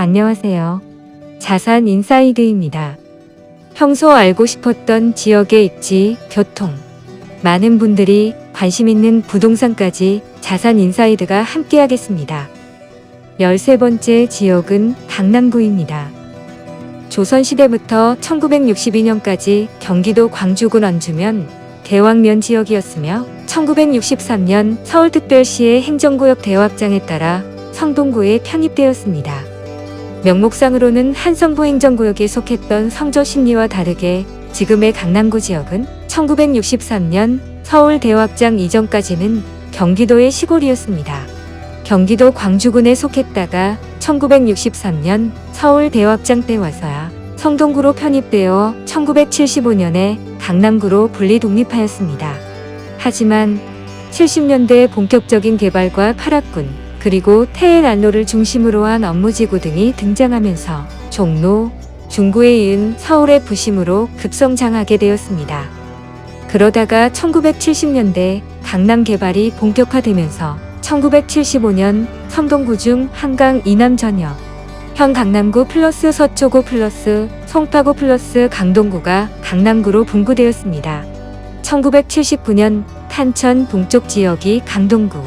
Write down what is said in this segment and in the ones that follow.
안녕하세요. 자산 인사이드입니다. 평소 알고 싶었던 지역의 입지, 교통. 많은 분들이 관심 있는 부동산까지 자산 인사이드가 함께하겠습니다. 13번째 지역은 강남구입니다. 조선시대부터 1962년까지 경기도 광주군 원주면 대왕면 지역이었으며 1963년 서울특별시의 행정구역 대확장에 따라 성동구에 편입되었습니다. 명목상으로는 한성부 행정구역에 속했던 성조 신리와 다르게 지금의 강남구 지역은 1963년 서울 대확장 이전까지는 경기도의 시골이었습니다. 경기도 광주군에 속했다가 1963년 서울 대확장 때 와서야 성동구로 편입되어 1975년에 강남구로 분리 독립하였습니다. 하지만 70년대 본격적인 개발과 파락군, 그리고 태해난로를 중심으로 한 업무지구 등이 등장하면서 종로, 중구에 이은 서울의 부심으로 급성장하게 되었습니다. 그러다가 1970년대 강남 개발이 본격화되면서 1975년 성동구 중 한강 이남 전역, 현 강남구 플러스 서초구 플러스 송파구 플러스 강동구가 강남구로 분구되었습니다. 1979년 탄천 동쪽 지역이 강동구,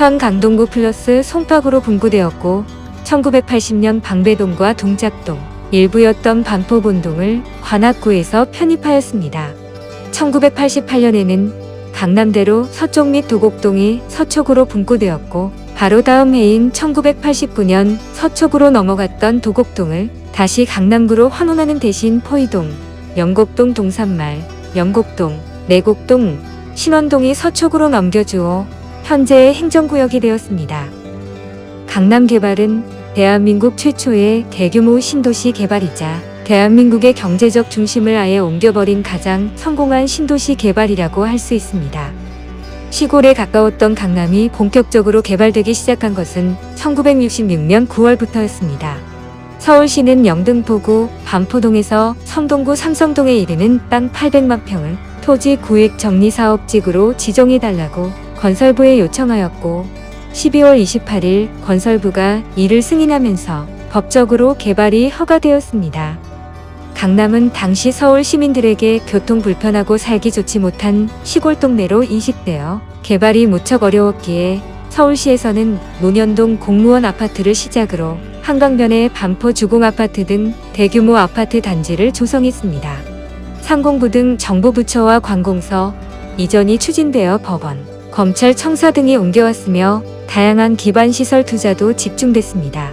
현 강동구 플러스 송파구로 분구되었고 1980년 방배동과 동작동, 일부였던 반포본동을 관악구에서 편입하였습니다. 1988년에는 강남대로 서쪽 및 도곡동이 서초구로 분구되었고 바로 다음 해인 1989년 서초구로 넘어갔던 도곡동을 다시 강남구로 환원하는 대신 포이동, 영곡동 동산말, 영곡동, 내곡동, 신원동이 서초구로 넘겨주어 현재의 행정구역이 되었습니다. 강남 개발은 대한민국 최초의 대규모 신도시 개발이자 대한민국의 경제적 중심을 아예 옮겨버린 가장 성공한 신도시 개발이라고 할 수 있습니다. 시골에 가까웠던 강남이 본격적으로 개발되기 시작한 것은 1966년 9월부터였습니다. 서울시는 영등포구 반포동에서 성동구 삼성동에 이르는 땅 800만 평을 토지 구획 정리 사업지구로 지정해달라고 건설부에 요청하였고 12월 28일 건설부가 이를 승인하면서 법적으로 개발이 허가되었습니다. 강남은 당시 서울 시민들에게 교통 불편하고 살기 좋지 못한 시골 동네로 인식되어 개발이 무척 어려웠기에 서울시에서는 논현동 공무원 아파트를 시작으로 한강변의 반포 주공 아파트 등 대규모 아파트 단지를 조성했습니다. 상공부 등 정부 부처와 관공서, 이전이 추진되어 법원, 검찰 청사 등이 옮겨왔으며 다양한 기반 시설 투자도 집중됐습니다.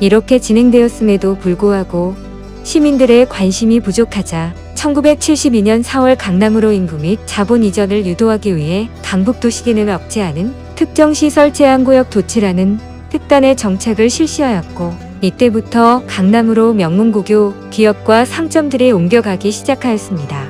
이렇게 진행되었음에도 불구하고 시민들의 관심이 부족하자 1972년 4월 강남으로 인구 및 자본 이전을 유도하기 위해 강북도시계획을 억제하는 특정시설 제한구역 도치라는 특단의 정책을 실시하였고 이때부터 강남으로 명문고교, 기업과 상점들이 옮겨가기 시작하였습니다.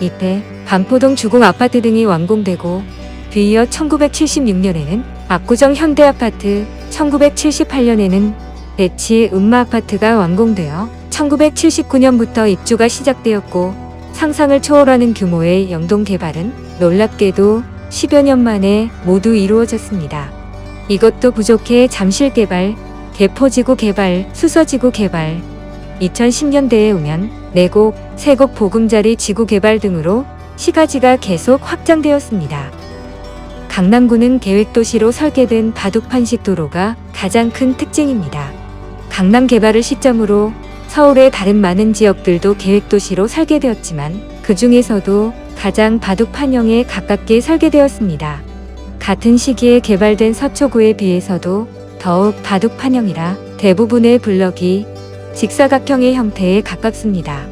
이때 반포동 주공 아파트 등이 완공되고 뒤이어 1976년에는 압구정 현대아파트, 1978년에는 대치 음마 아파트가 완공되어 1979년부터 입주가 시작되었고 상상을 초월하는 규모의 영동 개발은 놀랍게도 10여 년 만에 모두 이루어졌습니다. 이것도 부족해 잠실 개발, 개포지구 개발, 수서지구 개발, 2010년대에 오면 내곡, 세곡 보금자리 지구 개발 등으로 시가지가 계속 확장되었습니다. 강남구는 계획도시로 설계된 바둑판식 도로가 가장 큰 특징입니다. 강남 개발을 시점으로 서울의 다른 많은 지역들도 계획도시로 설계되었지만 그 중에서도 가장 바둑판형에 가깝게 설계되었습니다. 같은 시기에 개발된 서초구에 비해서도 더욱 바둑판형이라 대부분의 블럭이 직사각형의 형태에 가깝습니다.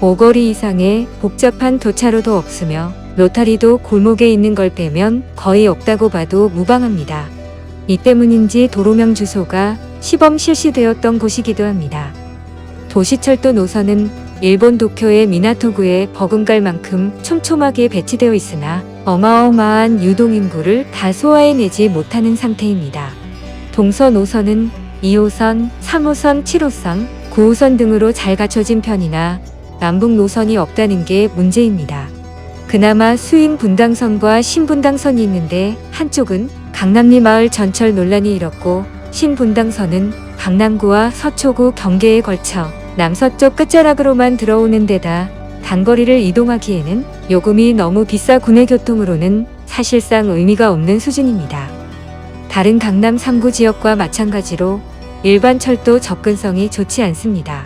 5거리 이상의 복잡한 도차로도 없으며 로타리도 골목에 있는 걸 빼면 거의 없다고 봐도 무방합니다. 이 때문인지 도로명 주소가 시범 실시되었던 곳이기도 합니다. 도시철도 노선은 일본 도쿄의 미나토구에 버금갈 만큼 촘촘하게 배치되어 있으나 어마어마한 유동인구를 다 소화해내지 못하는 상태입니다. 동서 노선은 2호선, 3호선, 7호선, 9호선 등으로 잘 갖춰진 편이나 남북 노선이 없다는 게 문제입니다. 그나마 수인 분당선과 신분당선이 있는데 한쪽은 강남리 마을 전철 논란이 일었고 신분당선은 강남구와 서초구 경계에 걸쳐 남서쪽 끝자락으로만 들어오는 데다 단거리를 이동하기에는 요금이 너무 비싸 구내 교통으로는 사실상 의미가 없는 수준입니다. 다른 강남 3구 지역과 마찬가지로 일반 철도 접근성이 좋지 않습니다.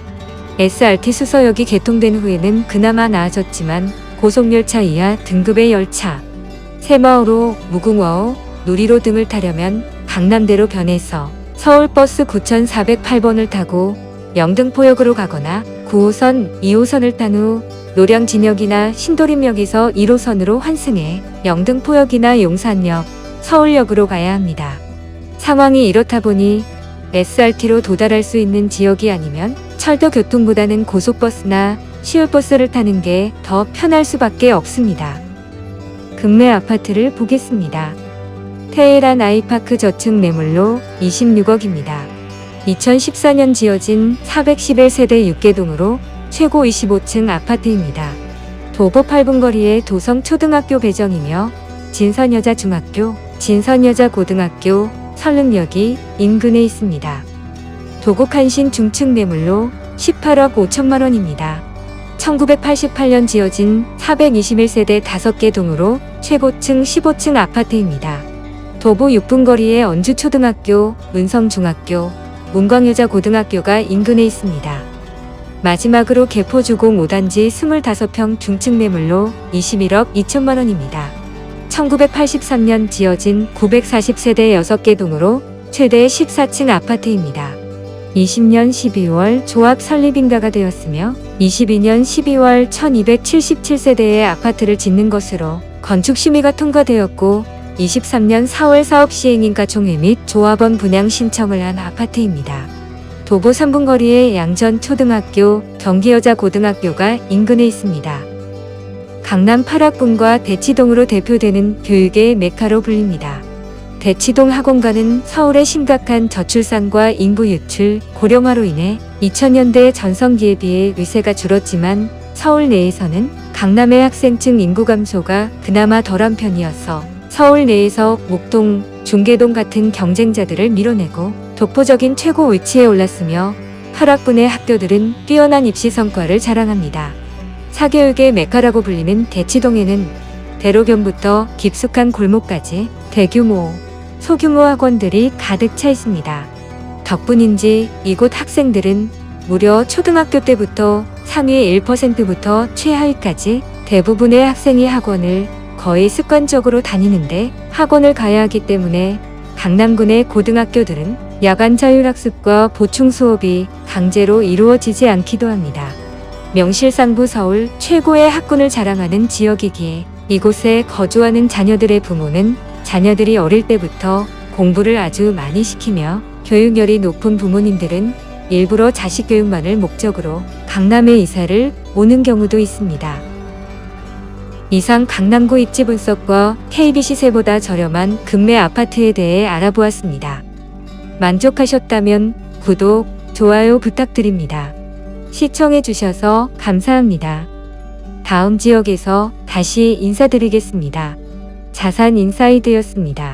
SRT 수서역이 개통된 후에는 그나마 나아졌지만 고속열차 이하 등급의 열차, 새마을호, 무궁화호, 누리로 등을 타려면 강남대로 변해서 서울버스 9408번을 타고 영등포역으로 가거나 9호선, 2호선을 탄 후 노량진역이나 신도림역에서 1호선으로 환승해 영등포역이나 용산역, 서울역으로 가야 합니다. 상황이 이렇다 보니 SRT로 도달할 수 있는 지역이 아니면 철도 교통보다는 고속버스나 시외버스를 타는 게 더 편할 수밖에 없습니다. 금매 아파트를 보겠습니다. 테헤란 아이파크 저층 매물로 26억입니다. 2014년 지어진 411세대 6개동으로 최고 25층 아파트입니다. 도보 8분 거리에 도성 초등학교 배정이며 진선여자 중학교, 진선여자 고등학교, 설릉역이 인근에 있습니다. 도곡 한신 중층 매물로 18억 5천만 원입니다. 1988년 지어진 421세대 5개 동으로 최고층 15층 아파트입니다. 도보 6분 거리에 언주초등학교, 은성중학교, 문광여자고등학교가 인근에 있습니다. 마지막으로 개포주공 5단지 25평 중층 매물로 21억 2천만 원입니다. 1983년 지어진 940세대 6개 동으로 최대 14층 아파트입니다. 20년 12월 조합 설립인가가 되었으며 22년 12월 1277세대의 아파트를 짓는 것으로 건축 심의가 통과되었고 23년 4월 사업 시행인가 총회 및 조합원 분양 신청을 한 아파트입니다. 도보 3분 거리에 양전 초등학교, 경기여자 고등학교가 인근에 있습니다. 강남 8학군과 대치동으로 대표되는 교육의 메카로 불립니다. 대치동 학원가는 서울의 심각한 저출산과 인구 유출, 고령화로 인해 2000년대 전성기에 비해 위세가 줄었지만 서울 내에서는 강남의 학생층 인구 감소가 그나마 덜한 편이어서 서울 내에서 목동, 중계동 같은 경쟁자들을 밀어내고 독보적인 최고 위치에 올랐으며 8학군의 학교들은 뛰어난 입시 성과를 자랑합니다. 사교육의 메카라고 불리는 대치동에는 대로변부터 깊숙한 골목까지 대규모, 소규모 학원들이 가득 차 있습니다. 덕분인지 이곳 학생들은 무려 초등학교 때부터 상위 1%부터 최하위까지 대부분의 학생이 학원을 거의 습관적으로 다니는데 학원을 가야 하기 때문에 강남군의 고등학교들은 야간 자율학습과 보충 수업이 강제로 이루어지지 않기도 합니다. 명실상부 서울 최고의 학군을 자랑하는 지역이기에 이곳에 거주하는 자녀들의 부모는 자녀들이 어릴 때부터 공부를 아주 많이 시키며 교육열이 높은 부모님들은 일부러 자식 교육만을 목적으로 강남에 이사를 오는 경우도 있습니다. 이상 강남구 입지 분석과 KB 시세보다 저렴한 금매 아파트에 대해 알아보았습니다. 만족하셨다면 구독, 좋아요 부탁드립니다. 시청해주셔서 감사합니다. 다음 지역에서 다시 인사드리겠습니다. 자산 인사이드였습니다.